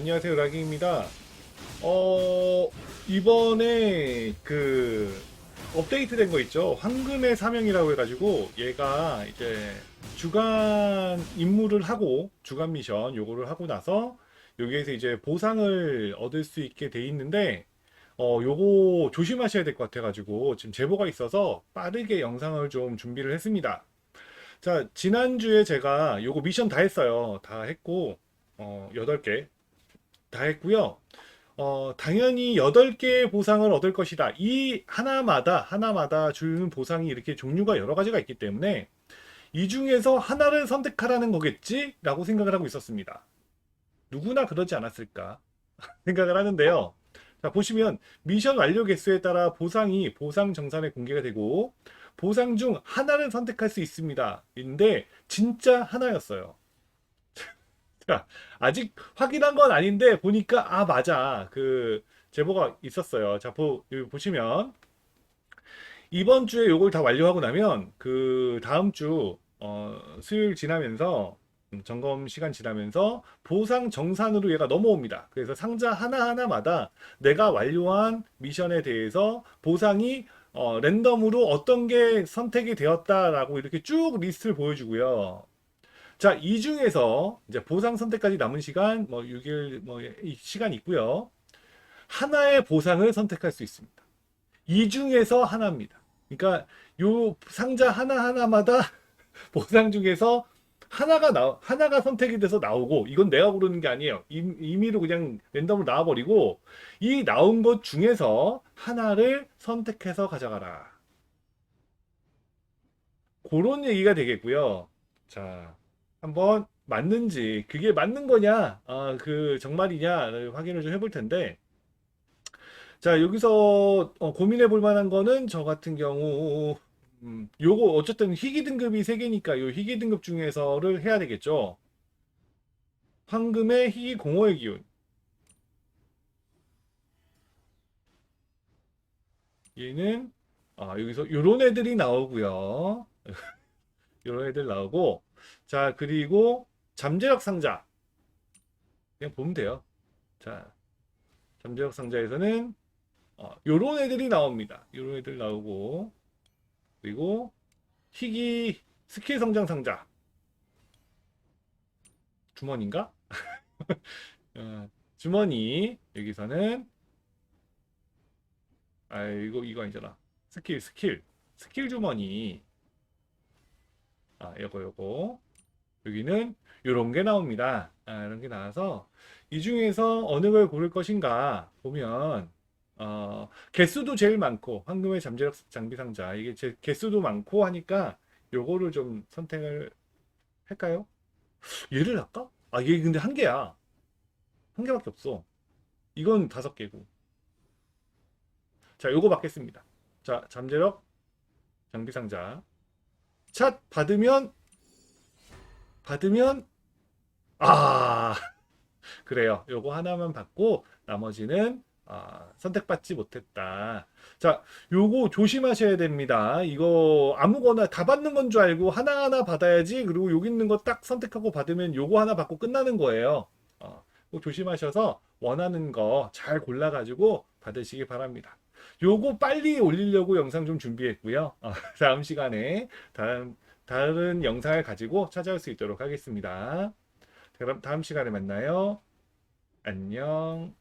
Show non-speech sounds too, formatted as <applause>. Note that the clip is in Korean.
안녕하세요. 라기입니다. 어, 이번에 그 업데이트 된 거 있죠? 황금의 사명이라고 해가지고 얘가 이제 주간 임무를 하고 주간 미션 요거를 하고 나서 여기에서 이제 보상을 얻을 수 있게 돼 있는데 어, 요거 조심하셔야 될 것 같아가지고 지금 제보가 있어서 빠르게 영상을 좀 준비를 했습니다. 자, 지난주에 제가 요거 미션 다 했어요. 다 했고, 어, 8개 다 했고요. 어, 당연히 8개의 보상을 얻을 것이다. 이 하나마다, 하나마다 주는 보상이 이렇게 종류가 여러 가지가 있기 때문에 이 중에서 하나를 선택하라는 거겠지? 라고 생각을 하고 있었습니다. 누구나 그러지 않았을까 <laughs> 생각을 하는데요. 자, 보시면 미션 완료 개수에 따라 보상이 보상 정산에 공개가 되고 보상 중 하나를 선택할 수 있습니다. 인데 진짜 하나였어요. 자, 아직 확인한 건 아닌데 보니까 아 맞아 그 제보가 있었어요. 자 보, 보시면 이번 주에 요걸 다 완료하고 나면 그 다음 주 어, 수요일 지나면서 음, 점검 시간 지나면서 보상 정산으로 얘가 넘어옵니다. 그래서 상자 하나하나마다 내가 완료한 미션에 대해서 보상이 어, 랜덤으로 어떤 게 선택이 되었다라고 이렇게 쭉 리스트를 보여주고요. 자, 이 중에서 이제 보상 선택까지 남은 시간 뭐 6일 뭐이 시간 있고요. 하나의 보상을 선택할 수 있습니다. 이 중에서 하나입니다. 그러니까 요 상자 하나하나마다 <laughs> 보상 중에서 하나가 나 하나가 선택이 돼서 나오고 이건 내가 고르는 게 아니에요. 임- 임의로 그냥 랜덤으로 나와 버리고 이 나온 것 중에서 하나를 선택해서 가져가라. 그런 얘기가 되겠고요. 자, 한번 맞는지 그게 맞는 거냐, 아, 그 정말이냐 확인을 좀 해볼 텐데. 자, 여기서 어, 고민해 볼 만한 거는 저 같은 경우 음, 요거 어쨌든 희귀 등급이 세 개니까 요 희귀 등급 중에서를 해야 되겠죠. 황금의 희귀 공허의 기운. 얘는 아, 여기서 요런 애들이 나오고요. <laughs> 요런 애들 나오고 자, 그리고 잠재력 상자. 그냥 보면 돼요. 자, 잠재력 상자에서는 어, 요런 애들이 나옵니다. 요런 애들 나오고 그리고 희귀 스킬 성장 상자 주머니인가? <laughs> 어, 주머니 여기서는 아 이거 이거 아니잖아 스킬 스킬 스킬 주머니 아 요거 요거. 여기는 요런 게 나옵니다. 아 이런 게 나와서 이 중에서 어느 걸 고를 것인가 보면 어, 개수도 제일 많고 황금의 잠재력 장비 상자. 이게 제 개수도 많고 하니까 요거를 좀 선택을 할까요? 얘를 할까? 아 얘 근데 한 개야. 한 개밖에 없어. 이건 다섯 개고. 자 요거 받겠습니다. 자 잠재력 장비 상자 샷 받으면 받으면 아 <laughs> 그래요 요거 하나만 받고 나머지는 아, 선택받지 못했다. 자, 요거 조심하셔야 됩니다. 이거 아무거나 다 받는 건 줄 알고 하나하나 받아야지. 그리고 여기 있는 거 딱 선택하고 받으면 요거 하나 받고 끝나는 거예요. 어, 꼭 조심하셔서 원하는 거 잘 골라가지고 받으시기 바랍니다. 요거 빨리 올리려고 영상 좀 준비했고요. 어, <laughs> 다음 시간에 다음, 다른 영상을 가지고 찾아올 수 있도록 하겠습니다. 그럼 다음 시간에 만나요. 안녕.